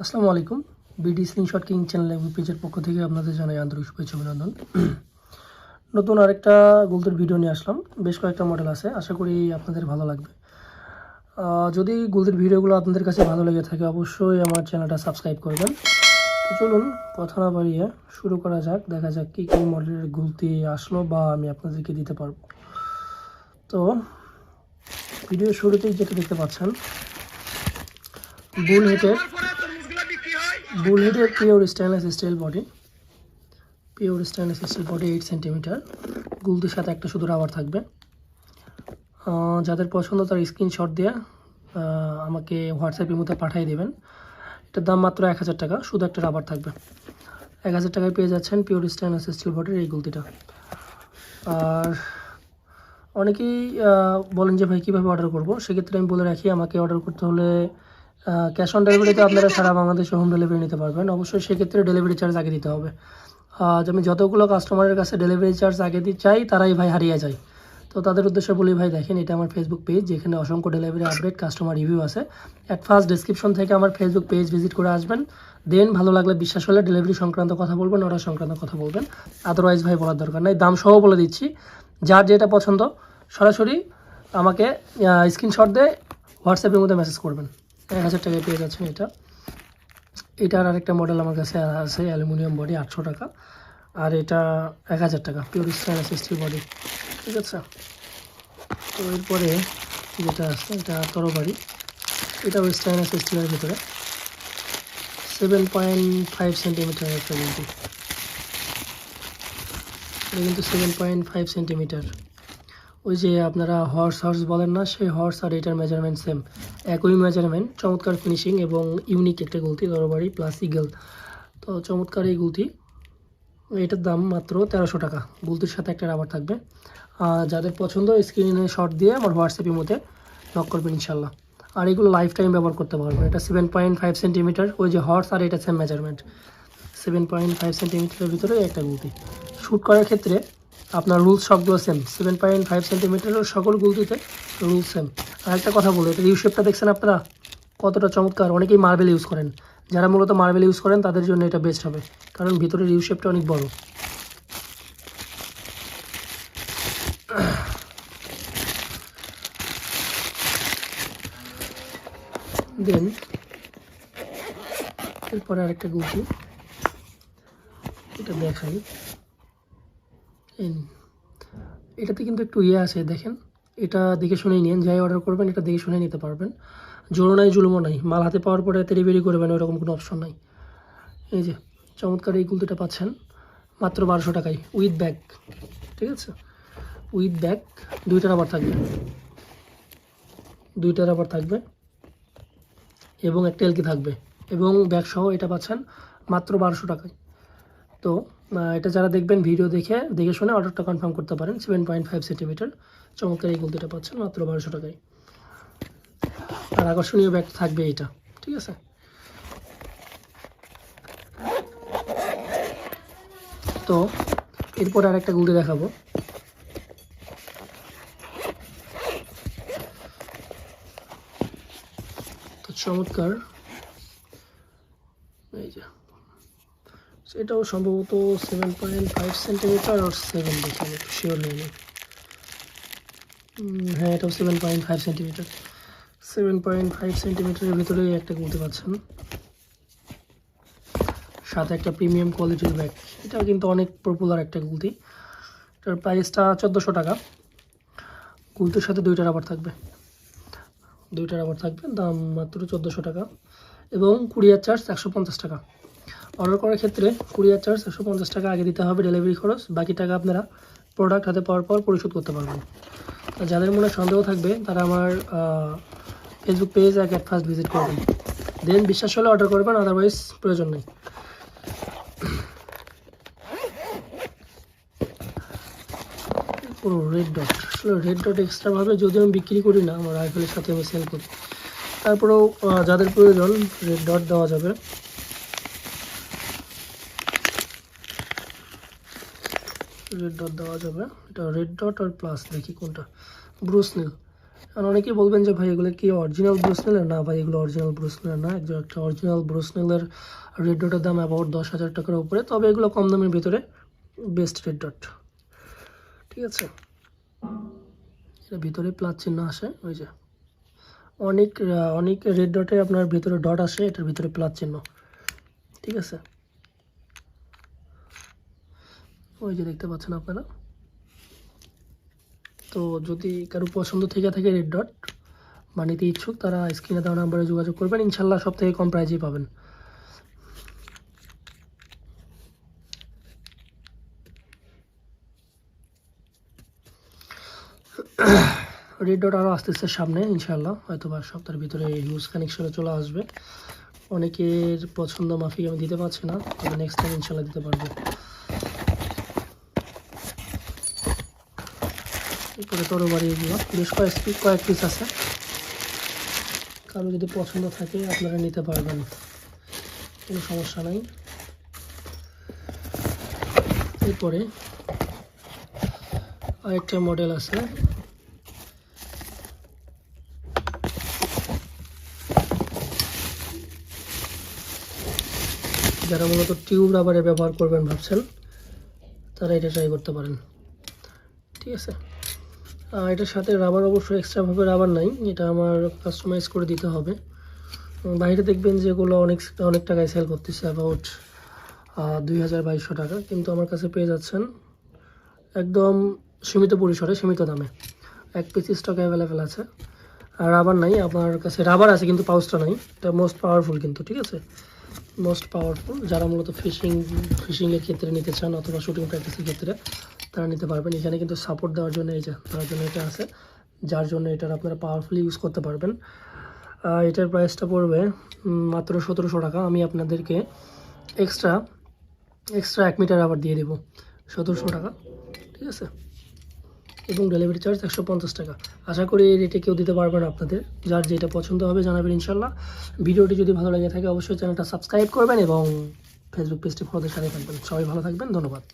আসসালামু আলাইকুম। BD screenshot king channel এবং পেজের পক্ষ থেকে আপনাদের জানাই আন্তরিক শুভেচ্ছা অভিনন্দন। নতুন আরেকটা গুলতির ভিডিও নিয়ে আসলাম। বেশ কয়েকটা মডেল আছে, আশা করি আপনাদের ভালো লাগবে। যদি গুলতির ভিডিওগুলো আপনাদের কাছে ভালো লেগে থাকে, অবশ্যই আমার চ্যানেলটা সাবস্ক্রাইব করবেন চলুন, কথা না বাড়িয়ে শুরু করা যাক, দেখা যাক কী কী মডেলের গুলতি আসলো বা আমি আপনাদেরকে দিতে পারব। তো ভিডিও শুরুতেই যেটা দেখতে পাচ্ছেন বুল হেটের bull হেডের pure stainless steel body pure stainless steel body eight centimetre গুলতির সাথে একটা শুধু রাবার থাকবে। যাদের পছন্দ তার স্ক্রিনশট দিয়ে আমাকে হোয়াটসঅ্যাপের মধ্যে পাঠিয়ে দেবেন। এটার দাম মাত্র এক হাজার টাকা, শুধু একটা রাবার থাকবে। এক হাজার টাকায় পেয়ে যাচ্ছেন পিওর স্টেনলেস স্টিল বডির এই গুলতিটা। আর অনেকেই বলেন যে, ভাই, কীভাবে অর্ডার করব? সেক্ষেত্রে আমি বলে রাখি, আমাকে অর্ডার করতে হলে ক্যাশ অন ডেলিভারিতে আপনারা সারা বাংলাদেশে হোম ডেলিভারি নিতে পারবেন। অবশ্যই সেক্ষেত্রে ডেলিভারি চার্জ আগে দিতে হবে। আজ আমি যতগুলো কাস্টমারের কাছে ডেলিভারি চার্জ আগে দিতে চাই, তারাই ভাই হারিয়ে যায়। তো তাদের উদ্দেশ্যে বলি, ভাই, দেখেন, এটা আমার ফেসবুক পেজ যেখানে অসংখ্য ডেলিভারি আপডেট কাস্টমার রিভিউ আছে। অ্যাট ফার্স্ট ডিসক্রিপশন থেকে আমার ফেসবুক পেজ ভিজিট করে আসবেন। দেন ভালো লাগলে বিশ্বাস হলে ডেলিভারি সংক্রান্ত কথা বলবেন অর্ডার সংক্রান্ত কথা বলবেন। আদারওয়াইজ ভাই, বলার দরকার নাই। দাম সহ বলে দিচ্ছি। যার যেটা পছন্দ, সরাসরি আমাকে স্ক্রিনশট দিয়ে হোয়াটসঅ্যাপের মধ্যে মেসেজ করবেন। এক হাজার টাকায় পেয়ে যাচ্ছেন এটা। এটার আরেকটা মডেল আমার কাছে আছে, অ্যালুমিনিয়াম বডি আটশো টাকা। আর এটা এক হাজার টাকা পিওর স্টেনলেস স্টিল বডি ঠিক আছে? তো এরপরে যেটা আছে, এটা তরবারি। এটাও স্টেনলেস স্টিলের ভিতরে। সেভেন পয়েন্ট ফাইভ সেন্টিমিটার একটা কিন্তু এটা কিন্তু সেভেন পয়েন্ট ফাইভ সেন্টিমিটার ওই যে আপনারা হর্স হর্স বলেন না, সেই হর্স আর এটার মেজারমেন্ট সেম একই মেজারমেন্ট চমৎকার ফিনিশিং এবং ইউনিক একটা গুলতি তরবারি প্লাস ইগল তো চমৎকার এই গুলতি এটার দাম মাত্র তেরোশো টাকা। গুলতির সাথে একটা রাবার থাকবে। যাদের পছন্দ স্ক্রিনে শর্ট দিয়ে আমার হোয়াটসঅ্যাপের মধ্যে নক করবেন ইনশাল্লাহ। আর এগুলো লাইফ টাইম ব্যবহার করতে পারবেন। এটা সেভেন পয়েন্ট ফাইভ সেন্টিমিটার ওই যে হর্স আর এটা same measurement seven point five সেন্টিমিটারের ভিতরে একটা গুলতি শ্যুট করার ক্ষেত্রে আপনার রুলস সবগুলো সেম সেভেন পয়েন্ট ফাইভ সেন্টিমিটারের সকল গুলতিতে রুলস সেম আর একটা কথা বলব এটা ইউ শেপটা দেখছেন আপনারা? কতটা চমৎকার। অনেকেই মার্বেল ইউজ করেন। যারা মূলত মার্বেল ইউজ করেন, তাদের জন্য এটা বেস্ট হবে। কারণ ভিতরের ইউ শেপটা অনেক বড়। দেন, এরপরে আরেকটা গুলতি। এটা দেখাই। এটাতে কিন্তু একটু ইয়ে আছে, দেখেন। এটা দেখে শুনেই নিন, যাই অর্ডার করবেন, এটা দেখে শুনে নিতে পারবেন। জোরও নাই, জুলুমও নাই। মাল হাতে পাওয়ার পরে তেরি বেরি করবেন ওরকম কোনো অপশন নাই। এই যে, চমৎকার এই গুলতিটা পাচ্ছেন। মাত্র বারোশো টাকায় উইথ ব্যাগ ঠিক আছে? উইথ ব্যাগ দুইটা রাবার থাকবে। দুইটা রাবার থাকবে। এবং একটা এলকি থাকবে। এবং ব্যাগ সহ এটা পাচ্ছেন মাত্র বারোশো টাকায়। তো এটা যারা দেখবেন ভিডিও দেখে দেখে শুনে অর্ডারটা কনফার্ম করতে পারেন সেভেন পয়েন্ট ফাইভ সেন্টিমিটার চমৎকার এই গুলতিটা পাচ্ছেন, মাত্র বারোশো টাকায়। আর আকর্ষণীয় ব্যাগ থাকবে এটা ঠিক আছে? তো, এরপর আর একটা গুলতি দেখাবো। তো চমৎকার এই যে এটাও সম্ভবত সেভেন পয়েন্ট ফাইভ সেন্টিমিটার আর সেভেন দেখি আমি। শিওর নেই। হ্যাঁ এটাও seven point five centimetre seven point five সেন্টিমিটারের ভিতরেই একটা গুলতে পাচ্ছেন। সাথে একটা প্রিমিয়াম কোয়ালিটির ব্যাগ এটা কিন্তু অনেক পপুলার একটা গুলতি এটার প্রাইসটা চোদ্দোশো টাকা। গুলতির সাথে দুইটা রাবার থাকবে। দুইটা রাবার থাকবে, দাম মাত্র চোদ্দোশো টাকা। এবং কুরিয়ার চার্জ একশো পঞ্চাশ টাকা। অর্ডার করার ক্ষেত্রে কুরিয়ার চার্জ একশো পঞ্চাশ টাকা আগে দিতে হবে ডেলিভারি খরচ। বাকি টাকা আপনারা প্রোডাক্ট হাতে পাওয়ার পর পরিশোধ করতে পারবেন। যাদের মনে সন্দেহ থাকবে, তারা আমার ফেসবুক পেজ এক অ্যাট ফার্স্ট ভিজিট করবেন দেন বিশ্বাস হলে অর্ডার করবেন আদারওয়াইজ প্রয়োজন নেই। পুরো রেড ডট আসলে রেড ডট এক্সট্রাভাবে যদি আমি বিক্রি করি না, আমার রাইফেলের সাথে আমি সেল করি। তারপরেও যাদের প্রয়োজন রেড ডট দেওয়া যাবে। রেড ডট দেওয়া যাবে। এটা রেড ডট আর প্লাস দেখি কোনটা। ব্রুস নীল আর অনেকেই বলবেন যে, ভাই, এগুলো কি অরিজিনাল ব্রুসনেলের না, ভাই, এগুলো অরিজিনাল ব্রুসনেলের না। একজন একটা অরিজিনাল ব্রুসনেলের রেড ডটের দাম অ্যাবাউট দশ হাজার টাকার উপরে। তবে এগুলো কম দামের ভিতরে বেস্ট রেড ডট ঠিক আছে? এটা ভিতরে প্লাস চিহ্ন আসে, ওই যে। অনেক অনেক রেড ডটে আপনার ভিতরে ডট আসে, এটার ভিতরে প্লাস চিহ্ন। ঠিক আছে? ওই যে দেখতে পাচ্ছেন আপনারা। তো যদি কারও পছন্দ থেকে থাকে রেড ডট বানিতে ইচ্ছুক, তারা স্ক্রিনে দেওয়া নাম্বারে যোগাযোগ করবেন। ইনশাল্লাহ সব থেকে কম প্রাইজেই পাবেন। রেড ডট আরও আসতেছে সামনে, ইনশাল্লাহ। হয়তো বা সপ্তাহের ভিতরে ইউজ কানেকশনে চলে আসবে। অনেকের পছন্দ মাফিক আমি দিতে পারছি না নেক্সট টাইম ইনশাল্লাহ দিতে পারব। এরপরে তরবারি এগুলো। বেশ কয়েক পিস কয়েক পিস আছে। কারও যদি পছন্দ থাকে, আপনারা নিতে পারবেন। কোনো সমস্যা নাই। এরপরে আরেকটা মডেল আছে। যারা মূলত টিউব রাবারে ব্যবহার করবেন ভাবছেন, তারা এটা ট্রাই করতে পারেন। ঠিক আছে? এটার সাথে রাবার অবশ্য এক্সট্রাভাবে রাবার নাই, এটা আমার কাস্টমাইজ করে দিতে হবে। বাইরে দেখবেন যেগুলো অনেক অনেক টাকায় সেল করতেছে অ্যাবাউট দুই হাজার বাইশশো টাকা। কিন্তু আমার কাছে পেয়ে যাচ্ছেন একদম সীমিত পরিসরে, সীমিত দামে। এক পিস স্টক অ্যাভেলেবেল আছে। আর রাবার নাই আপনার কাছে রাবার আছে কিন্তু পাউচটা নাই। এটা মোস্ট পাওয়ারফুল কিন্তু, ঠিক আছে? মোস্ট পাওয়ারফুল যারা মূলত ফিশিং ফিশিংয়ের ক্ষেত্রে নিতে চান অথবা শুটিং প্র্যাকটিসের ক্ষেত্রে। তারা নিতে পারবেন। এখানে কিন্তু সাপোর্ট দেওয়ার জন্য এই যে তার জন্য এটা আছে, যার জন্য এটার আপনারা পাওয়ারফুলি ইউজ করতে পারবেন। এটার প্রাইসটা পড়বে মাত্র সতেরোশো টাকা। আমি আপনাদেরকে এক্সট্রা এক্সট্রা এক মিটার আবার দিয়ে দেবো। সতেরোশো টাকা, ঠিক আছে? এবং ডেলিভারি চার্জ একশো পঞ্চাশ টাকা। আশা করি এই রেটে কেউ দিতে পারবেন আপনাদের। যার যেটা পছন্দ হবে জানাবেন ইনশাল্লাহ। ভিডিওটি যদি ভালো লেগে থাকে, অবশ্যই চ্যানেলটা সাবস্ক্রাইব করবেন এবং ফেসবুক পেজটি ফলোদের সাথে থাকবেন। সবাই ভালো থাকবেন, ধন্যবাদ।